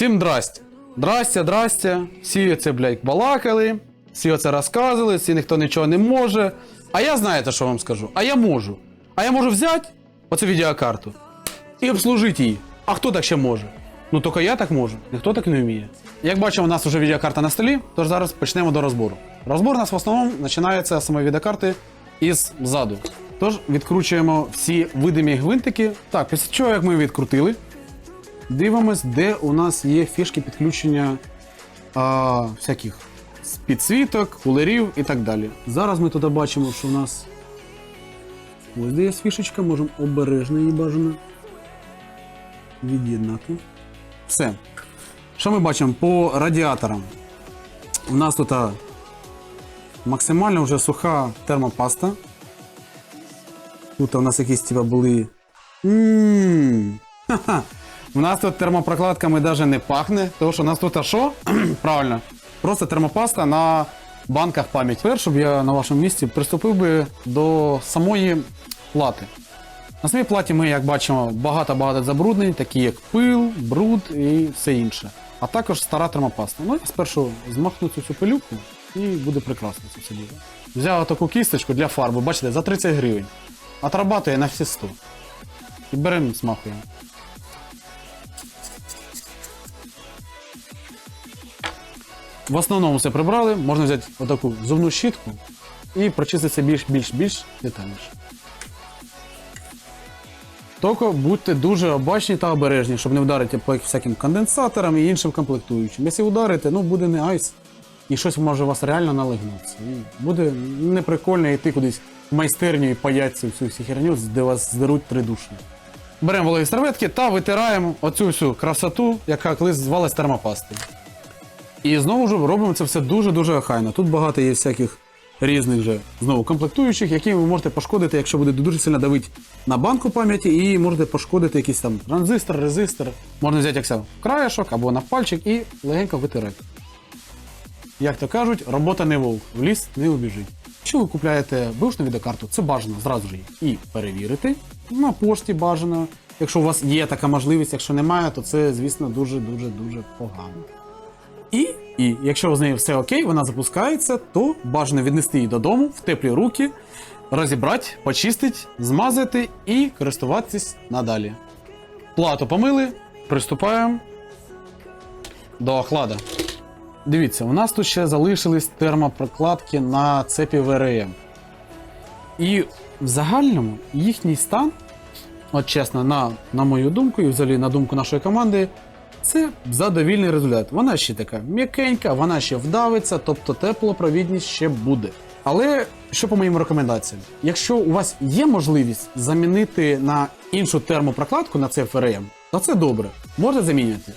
Всім здрасте. Здрасте, здрасте. Всі це, блядь, балакали, всі оце розказували, всі ніхто нічого не може. А я знаєте, що вам скажу? А я можу. А я можу взяти оцю відеокарту і обслужити її. А хто так ще може? Ну тільки я так можу, ніхто так не вміє. Як бачимо, у нас вже відеокарта на столі, тож зараз почнемо до розбору. Розбор у нас в основному починається з самої відеокарти із ззаду. Тож відкручуємо всі видимі гвинтики. Так, після чого, як ми відкрутили, дивимось, де у нас є фішки підключення а, всяких підсвіток, кулерів і так далі. Зараз ми тут бачимо, що у нас ось де є фішечка, можемо обережно її бажано від'єднати. Все. Що ми бачимо по радіаторам? У нас тут максимально вже суха термопаста. Тут у нас якісь типа були. Ммм. Ха-ха. У нас тут термопрокладками навіть не пахне, тому що у нас тут а що? Правильно. Просто термопаста на банках пам'ять. Тепер, щоб я на вашому місці приступив би до самої плати. На самій платі ми, як бачимо, багато-багато забруднень, такі як пил, бруд і все інше. А також стара термопаста. Ну, я спершу змахну цю пилюку і буде прекрасно це все діло. Взяв таку кісточку для фарби, бачите, за 30 гривень. Отрабатує на всі 100. І беремо, змахуємо. В основному все прибрали, можна взяти отаку зубну щітку і прочиститися більш більш більш детальніше. Тільки будьте дуже обачні та обережні, щоб не вдарити по всяким конденсаторам і іншим комплектуючим. Якщо ударите, ну буде не айс, і щось може у вас реально налигнутися. І буде неприкольно йти кудись в майстерню і паять цю всю херню, де вас здеруть тридушно. Беремо вологі серветки та витираємо оцю всю красоту, яка колись звалась термопастою. І знову ж робимо це все дуже-дуже охайно. Тут багато є всяких різних же знову комплектуючих, які ви можете пошкодити, якщо будете дуже сильно давити на банку пам'яті, і можете пошкодити якийсь там транзистор, резистор. Можна взяти як краєшок або на пальчик і легенько витирати. Як то кажуть, робота не вовк, в ліс не убіжить. Якщо ви купляєте бушну відеокарту, це бажано зразу ж її і перевірити. На пошті бажано. Якщо у вас є така можливість, якщо немає, то це, звісно, дуже-дуже дуже погано. І, і якщо з нею все окей, вона запускається, то бажано віднести її додому в теплі руки, розібрати, почистити, змазати і користуватись надалі. Плату помили, приступаємо до охлада. Дивіться, у нас тут ще залишились термопрокладки на цепі ВРМ. І в загальному їхній стан, от чесно, на, на мою думку, і взагалі на думку нашої команди, це задовільний результат. Вона ще така м'якенька, вона ще вдавиться, тобто теплопровідність ще буде. Але що по моїм рекомендаціям? Якщо у вас є можливість замінити на іншу термопрокладку на це ФРМ, то це добре, можете замінювати.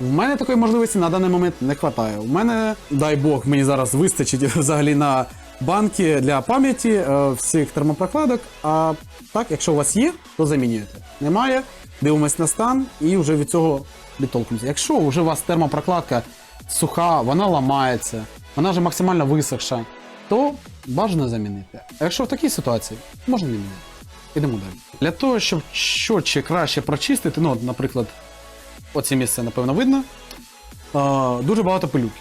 В мене такої можливості на даний момент не вистачає. У мене, дай Бог, мені зараз вистачить взагалі на банки для пам'яті е, всіх термопрокладок. А так, якщо у вас є, то замінюєте. Немає, дивимось на стан і вже від цього відтолкуємося. Якщо вже у вас термопрокладка суха, вона ламається, вона вже максимально висохша, то бажано замінити. А якщо в такій ситуації, можна не міняти. Ідемо далі. Для того, щоб щотче краще прочистити, ну, наприклад, оце місце, напевно, видно, а, дуже багато пилюки.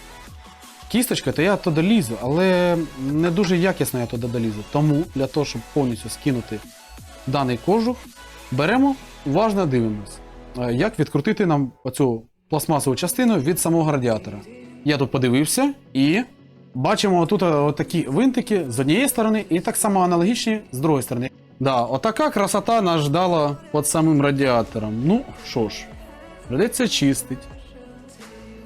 Кісточка, то я туди лізу, але не дуже якісно я туди долізу. Тому для того, щоб повністю скинути даний кожух, беремо, уважно дивимось, як відкрутити нам оцю пластмасову частину від самого радіатора. Я тут подивився і бачимо тут такі винтики з однієї сторони і так само аналогічні з другої сторони. Да, отака красота нас ждала під самим радіатором. Ну що ж, придеться чистить.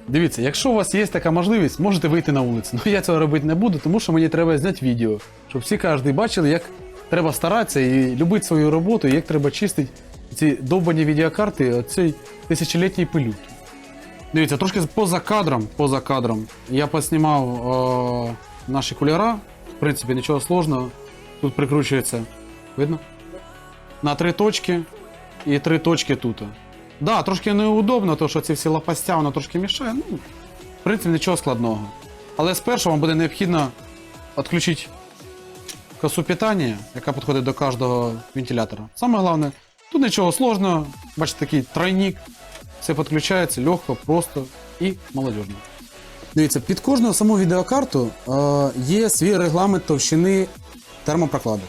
Дивіться, якщо у вас є така можливість, можете вийти на вулицю. Ну я цього робити не буду, тому що мені треба зняти відео, щоб всі кожен бачили, як треба старатися і любити свою роботу, і як треба чистити ці довбані відеокарти оцей тисячолітній пилюки. Дивіться, трошки поза кадром, поза кадром. Я поснімав е, наші кулера. В принципі, нічого сложного. Тут прикручується. Видно? На три точки і три точки тут. Да, трошки неудобно, тому що ці всі лопастя воно трошки мішає. Ну, в принципі, нічого складного. Але спершу вам буде необхідно відключити косу питання, яка підходить до кожного вентилятора. Саме головне, тут нічого сложного, бачите, такий тройник. Все підключається легко, просто і молодіжно. Дивіться, під кожну саму відеокарту е, є свій регламент товщини термопрокладу.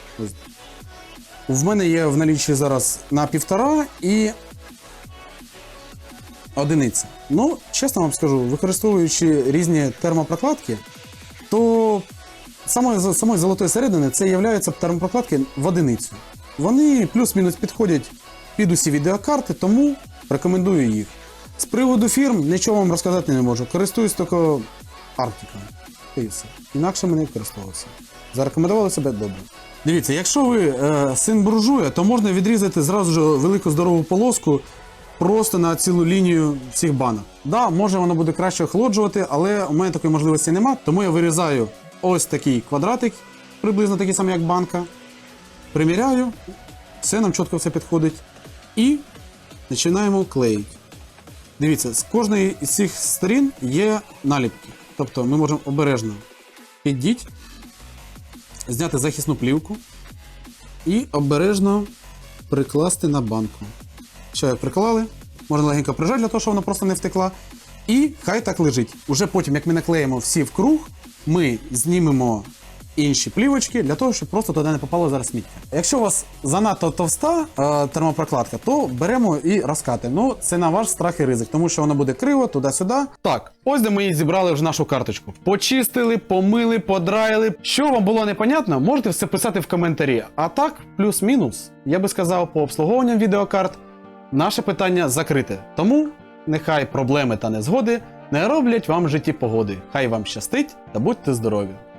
В мене є в наліччі зараз на півтора і одиниця. Ну, чесно вам скажу, використовуючи різні термопрокладки, то самої, самої золотої середини це є термопрокладки в одиницю. Вони плюс-мінус підходять під усі відеокарти, тому рекомендую їх. З приводу фірм нічого вам розказати не можу. Користуюсь тільки Арктиком. Інакше мене використовувався. Зарекомендували себе добре. Дивіться, якщо ви е, син буржуя, то можна відрізати зразу ж велику здорову полоску просто на цілу лінію всіх банок. Да, може воно буде краще охолоджувати, але у мене такої можливості нема, тому я вирізаю ось такий квадратик, приблизно такий самий, як банка. Приміряю, все нам чітко все підходить. І починаємо клеїти. Дивіться, з кожної з цих сторін є наліпки. Тобто ми можемо обережно піддіть, зняти захисну плівку і обережно прикласти на банку. Як приклали, можна легенько прижати для того, щоб вона просто не втекла. І хай так лежить. Уже потім, як ми наклеїмо всі в круг, ми знімемо інші плівочки для того, щоб просто туди не попало зараз сміття. Якщо у вас занадто товста е, термопрокладка, то беремо і розкатуємо. Ну, це на ваш страх і ризик, тому що воно буде криво, туди-сюди. Так, ось де ми її зібрали вже нашу карточку. Почистили, помили, подраїли. Що вам було непонятно, можете все писати в коментарі. А так, плюс-мінус, я би сказав, по обслуговуванням відеокарт, наше питання закрите. Тому нехай проблеми та незгоди не роблять вам в житті погоди. Хай вам щастить та будьте здорові!